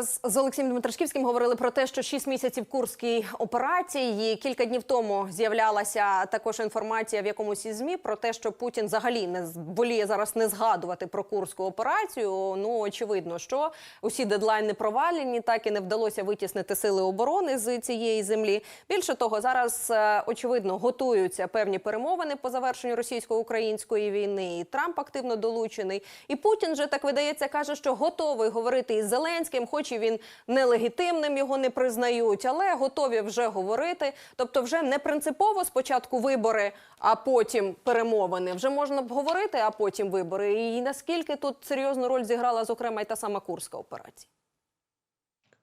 З Олексієм Дмитрашківським говорили про те, що 6 місяців курській операції. Кілька днів тому з'являлася також інформація в якомусь із змі про те, що Путін взагалі не воліє зараз не згадувати про курську операцію. Ну очевидно, що усі дедлайни провалені, так і не вдалося витіснити сили оборони з цієї землі. Більше того, зараз е, очевидно готуються певні перемовини по завершенню російсько-української війни. І Трамп активно долучений. І Путін же так видається, каже, що готовий говорити із Зеленським, і він нелегітимним його не признають, але готові вже говорити. Тобто, вже не принципово спочатку вибори, а потім перемовини. Вже можна б говорити, а потім вибори. І наскільки тут серйозну роль зіграла, зокрема, і та сама курська операція.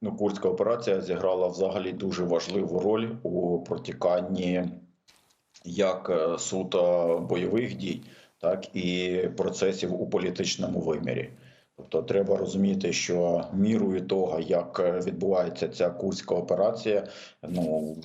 Ну, курська операція зіграла взагалі дуже важливу роль у протіканні як е, суто бойових дій, так і процесів у політичному вимірі. Тобто треба розуміти, що мірою того, як відбувається ця курська операція, ну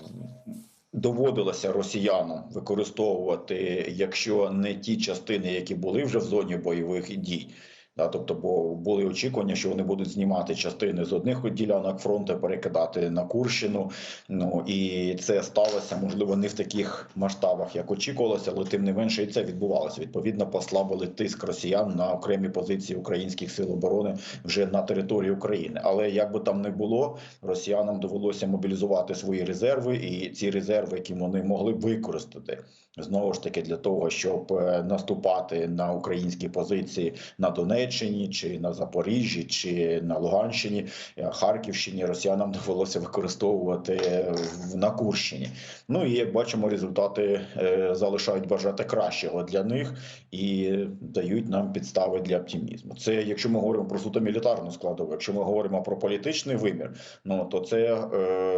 доводилося росіянам використовувати, якщо не ті частини, які були вже в зоні бойових дій. Да, тобто, бо були очікування, що вони будуть знімати частини з одних ділянок фронту, перекидати на Курщину. Ну і це сталося можливо не в таких масштабах, як очікувалося, але тим не менше і це відбувалося. Відповідно, послабили тиск росіян на окремі позиції українських сил оборони вже на території України. Але як би там не було, росіянам довелося мобілізувати свої резерви, і ці резерви, які вони могли використати знову ж таки для того, щоб е, наступати на українські позиції на Донеччині, чи на Запоріжжі, чи на Луганщині, е, Харківщині, росіянам довелося використовувати е, на Курщині. Ну і як бачимо, результати е, залишають бажати кращого для них і дають нам підстави для оптимізму. Це якщо ми говоримо про суто мілітарну складову, якщо ми говоримо про політичний вимір, ну то це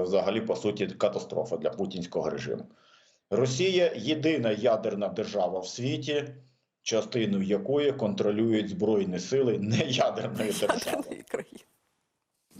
взагалі по суті катастрофа для путінського режиму. Росія єдина ядерна держава в світі, частину якої контролюють збройні сили неядерної держави. Країни.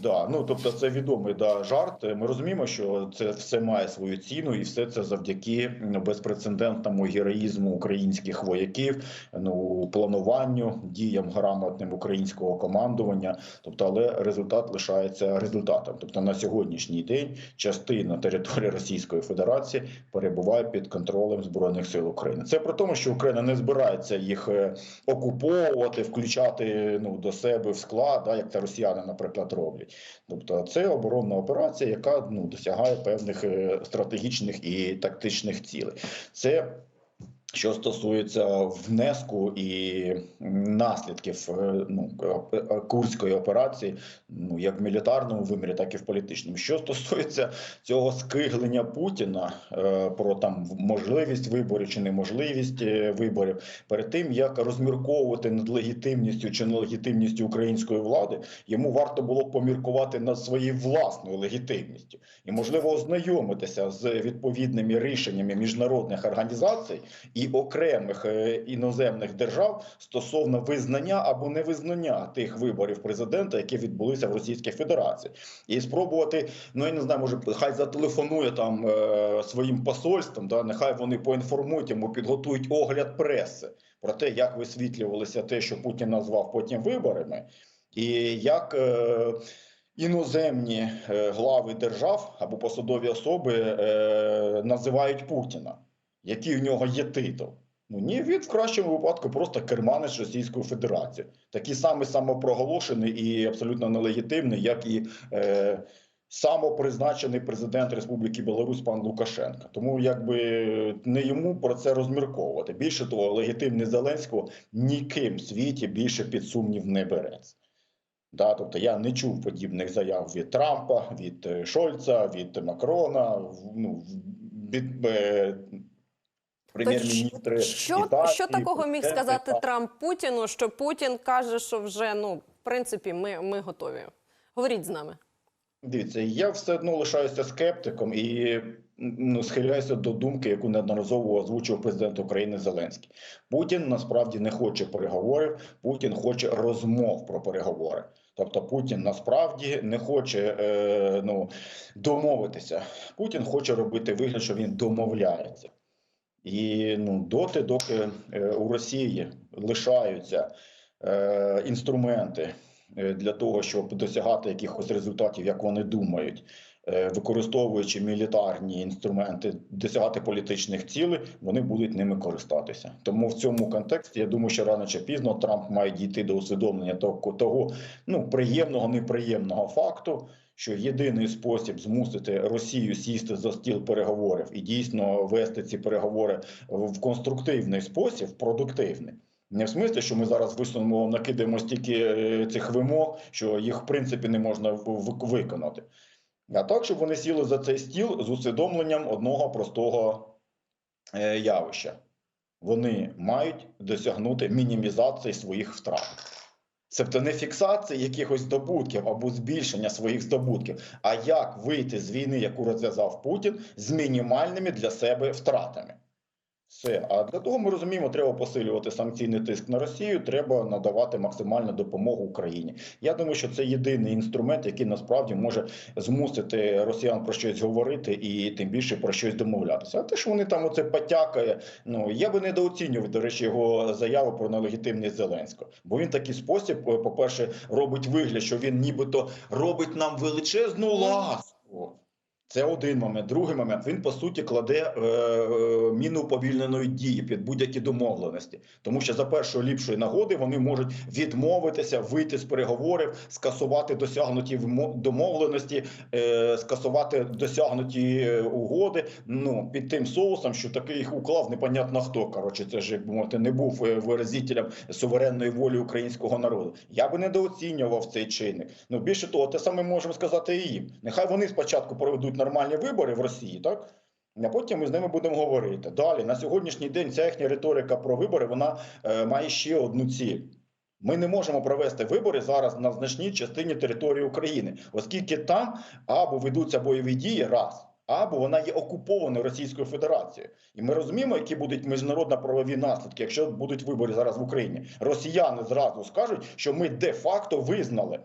Да, ну тобто це відомий да, жарт. Ми розуміємо, що це все має свою ціну, і все це завдяки безпрецедентному героїзму українських вояків, ну плануванню, діям грамотним українського командування. Тобто, але результат лишається результатом. Тобто на сьогоднішній день частина території Російської Федерації перебуває під контролем збройних сил України. Це про тому, що Україна не збирається їх е, окуповувати, включати ну до себе в склад, да, як це росіяни, наприклад, роблять. Тобто, це оборонна операція, яка ну досягає певних е, стратегічних і тактичних цілей. Це що стосується внеску і наслідків е, ну, е, курської операції, ну як в мілітарному вимірі, так і в політичному. Що стосується цього скиглення Путіна е, про там можливість виборів чи неможливість виборів, перед тим як розмірковувати над легітимністю чи нелегітимністю української влади, йому варто було поміркувати над своєю власною легітимністю і можливо ознайомитися з відповідними рішеннями міжнародних організацій і окремих е, іноземних держав стосовно визнання або невизнання тих виборів президента, які відбулися в Російській Федерації, і спробувати, ну я не знаю, може хай зателефонує там е, своїм посольством, да нехай вони поінформують йому, підготують огляд преси про те, як висвітлювалося те, що Путін назвав потім виборами, і як. Е, Іноземні глави держав або посадові особи називають Путіна який в нього є титул. Ну ні, він в кращому випадку просто керманець Російської Федерації, такий самий самопроголошений і абсолютно нелегітимний, як і е, самопризначений президент Республіки Білорусь пан Лукашенко. Тому якби не йому про це розмірковувати. Більше того, легітимний Зеленського ніким в світі більше під сумнів не береться. Да, тобто я не чув подібних заяв від Трампа, від е, Шольца, від Макрона, ну, від прем'єр-міністри. Що, Італії, що такого міг сказати. Трамп Путіну, що Путін каже, що вже ну в принципі ми, ми готові. Говоріть з нами. Дивіться, я все одно лишаюся скептиком і ну, схиляюся до думки, яку неодноразово озвучив президент України Зеленський. Путін насправді не хоче переговорів, Путін хоче розмов про переговори. Тобто Путін насправді не хоче е, ну, домовитися. Путін хоче робити вигляд, що він домовляється. І ну, доти, доки е, у Росії лишаються е, інструменти е, для того, щоб досягати якихось результатів, як вони думають, використовуючи мілітарні інструменти, досягати політичних цілей, вони будуть ними користатися. Тому в цьому контексті я думаю, що рано чи пізно Трамп має дійти до усвідомлення того, того ну приємного, неприємного факту. Що єдиний спосіб змусити Росію сісти за стіл переговорів і дійсно вести ці переговори в конструктивний спосіб, продуктивний. Не в смислі, що ми зараз висунемо, накидаємо стільки е, цих вимог, що їх в принципі не можна виконати. А так, щоб вони сіли за цей стіл з усвідомленням одного простого е, явища. Вони мають досягнути мінімізації своїх втрат. Тобто не фіксації якихось здобутків або збільшення своїх здобутків, а як вийти з війни, яку розв'язав Путін, з мінімальними для себе втратами. Все. А для того ми розуміємо, треба посилювати санкційний тиск на Росію, треба надавати максимальну допомогу Україні. Я думаю, що це єдиний інструмент, який насправді може змусити росіян про щось говорити і тим більше про щось домовлятися. А те, що вони там оце потякає, ну я би недооцінював, до речі, його заяву про нелегітимність Зеленського. Бо він такий спосіб, е, по-перше, робить вигляд, що він нібито робить нам величезну ласку. Це один момент. Другий момент він по суті кладе е, е, міну уповільненої дії під будь-які домовленості, тому що за першої ліпшої нагоди вони можуть відмовитися, вийти з переговорів, скасувати досягнуті домовленості, е, скасувати досягнуті е, угоди. Ну під тим соусом, що таки їх уклав, непонятно хто. Коротше, це ж як не був е, виразителем суверенної волі українського народу. Я би недооцінював цей чинник. Ну більше того, те саме можемо сказати і їм. Нехай вони спочатку проведуть нормальні вибори в Росії, так? А потім ми з ними будемо говорити. Далі на сьогоднішній день ця їхня риторика про вибори вона е, має ще одну ціль. Ми не можемо провести вибори зараз на значній частині території України, оскільки там або ведуться бойові дії раз, або вона є окупованою Російською Федерацією. І ми розуміємо, які будуть міжнародно-правові наслідки, якщо будуть вибори зараз в Україні. Росіяни зразу скажуть, що ми де-факто визнали.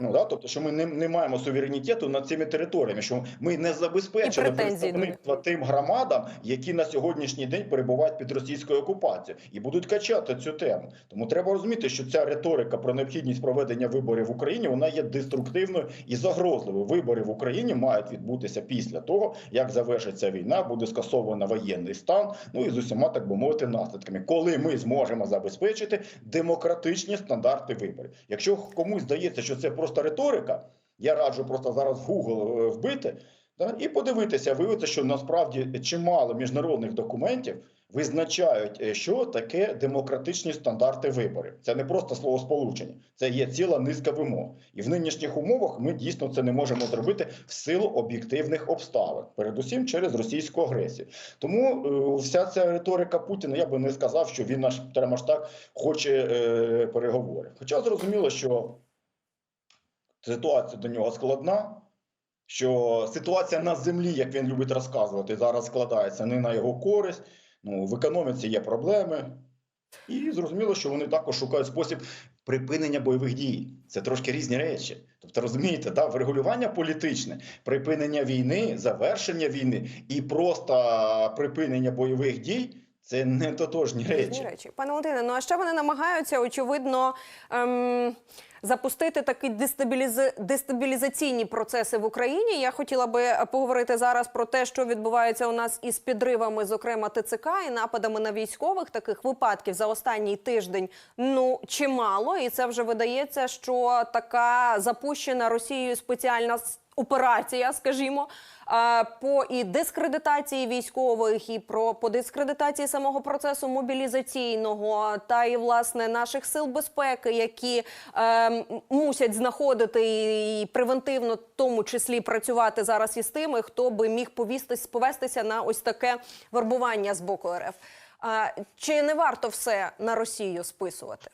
Ну да, тобто, що ми не, не маємо суверенітету над цими територіями, що ми не забезпечили представництва тим громадам, які на сьогоднішній день перебувають під російською окупацією, і будуть качати цю тему. Тому треба розуміти, що ця риторика про необхідність проведення виборів в Україні вона є деструктивною і загрозливою. Вибори в Україні мають відбутися після того, як завершиться війна, буде скасовано воєнний стан. Ну і з усіма так би мовити наслідками, коли ми зможемо забезпечити демократичні стандарти виборів. Якщо комусь здається, що це просто риторика, я раджу просто зараз в Google е, вбити. Да, і подивитися, виявиться, що насправді чимало міжнародних документів визначають, е, що таке демократичні стандарти виборів. Це не просто словосполучення, це є ціла низка вимог. І в нинішніх умовах ми дійсно це не можемо зробити в силу об'єктивних обставин, передусім через російську агресію. Тому е, вся ця риторика Путіна, я би не сказав, що він наш прямо ж так хоче е, переговорів. Хоча зрозуміло, що ситуація до нього складна. Що ситуація на землі, як він любить розказувати, зараз складається не на його користь. Ну, в економіці є проблеми, і зрозуміло, що вони також шукають спосіб припинення бойових дій. Це трошки різні речі. Тобто, розумієте, да, врегулювання політичне, припинення війни, завершення війни і просто припинення бойових дій це не тотожні речі. речі. Пане Валентине, ну а ще вони намагаються, очевидно, ем, запустити такі дестабіліз... дестабілізаційні процеси в Україні. Я хотіла би поговорити зараз про те, що відбувається у нас із підривами, зокрема ТЦК, і нападами на військових. Таких випадків за останній тиждень ну чимало, і це вже видається, що така запущена Росією спеціальна операція, скажімо, по і дискредитації військових, і про по дискредитації самого процесу мобілізаційного, та і власне наших сил безпеки, які е, мусять знаходити і, превентивно, в тому числі працювати зараз із тими, хто би міг повістись, повестися на ось таке вербування з боку РФ. А, чи не варто все на Росію списувати?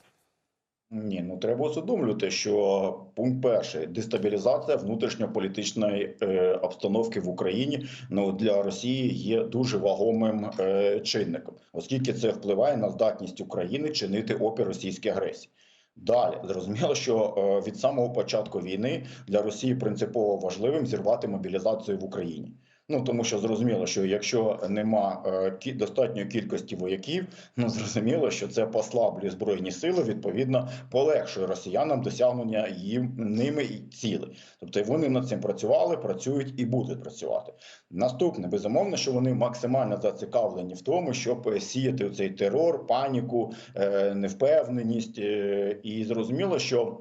Ні, ну треба усвідомлювати, що пункт перший дестабілізація внутрішньополітичної е, обстановки в Україні ну для Росії є дуже вагомим е, чинником, оскільки це впливає на здатність України чинити опір російській агресії. Далі зрозуміло, що е, від самого початку війни для Росії принципово важливим зірвати мобілізацію в Україні. Ну тому що зрозуміло, що якщо нема е, достатньої кількості вояків, ну зрозуміло, що це послаблює збройні сили, відповідно полегшує росіянам досягнення їм ними і цілей. Тобто вони над цим працювали, працюють і будуть працювати. Наступне безумовно, що вони максимально зацікавлені в тому, щоб е, сіяти цей терор, паніку, е, невпевненість, е, і зрозуміло, що.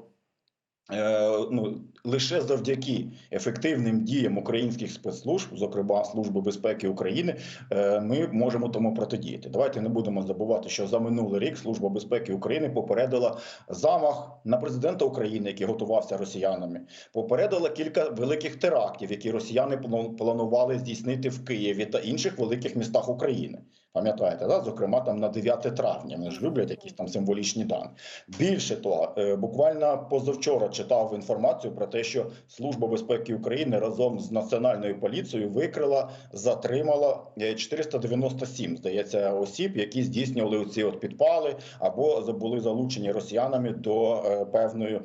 Е, ну лише завдяки ефективним діям українських спецслужб, зокрема Служби безпеки України, е, ми можемо тому протидіяти. Давайте не будемо забувати, що за минулий рік Служба безпеки України попередила замах на президента України, який готувався росіянами. Попередила кілька великих терактів, які росіяни плану- планували здійснити в Києві та інших великих містах України. Пам'ятаєте, да? зокрема там на 9 травня. Вони ж люблять якісь там символічні дані. Більше того, е, буквально позавчора читав інформацію про те, що Служба безпеки України разом з національною поліцією викрила, затримала е, 497, здається, осіб, які здійснювали оці от підпали або були залучені росіянами до е, певної.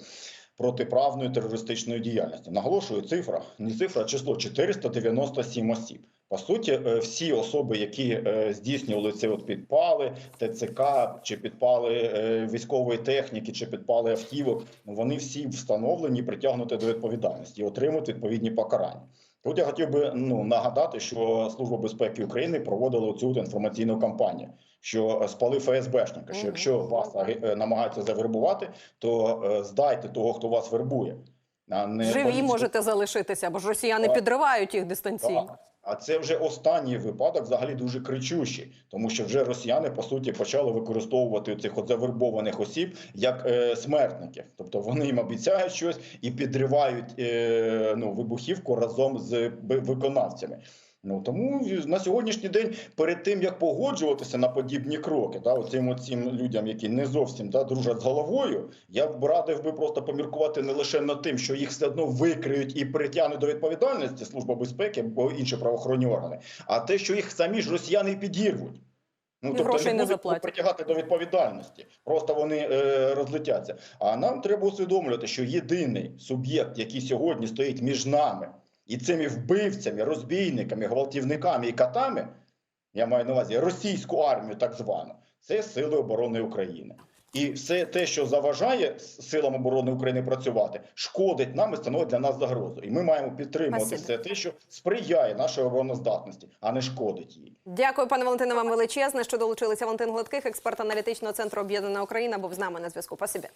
Протиправної терористичної діяльності наголошую цифра, не цифра, а число 497 осіб. По суті, е, всі особи, які е, здійснювали ці от підпали, ТЦК чи підпали е, військової техніки, чи підпали автівок, ну, вони всі встановлені, притягнуті до відповідальності і отримують відповідні покарання. Тут я хотів би ну нагадати, що Служба безпеки України проводила цю інформаційну кампанію, що спали ФСБшника. Що якщо вас намагаються завербувати, то здайте того, хто вас вербує. А не Живі поліцію. можете залишитися, бо ж росіяни Так. підривають їх дистанційно. Так. А це вже останній випадок, взагалі дуже кричущий, тому що вже росіяни по суті почали використовувати цих завербованих осіб як е, смертників. Тобто вони їм обіцяють щось і підривають е, ну, вибухівку разом з виконавцями. Ну тому на сьогоднішній день, перед тим як погоджуватися на подібні кроки, та оцим оцим людям, які не зовсім та дружать з головою, я б радив би просто поміркувати не лише над тим, що їх все одно викриють і притягнуть до відповідальності Служба безпеки або інші правоохоронні органи, а те, що їх самі ж росіяни підірвуть. Ну, І грошей не будуть притягати до відповідальності, просто вони е, розлетяться. А нам треба усвідомлювати, що єдиний суб'єкт, який сьогодні стоїть між нами і цими вбивцями, розбійниками, гвалтівниками і катами, я маю на увазі російську армію, так звану, це Сили оборони України. І все те, що заважає силам оборони України працювати, шкодить нам і становить для нас загрозу. І ми маємо підтримувати Спасибо. все те, що сприяє нашій обороноздатності, а не шкодить їй. Дякую, пане Валентине, вам величезне, що долучилися Валентин Гладких, експерт аналітичного центру Об'єднана Україна, був з нами на зв'язку. Спасибі.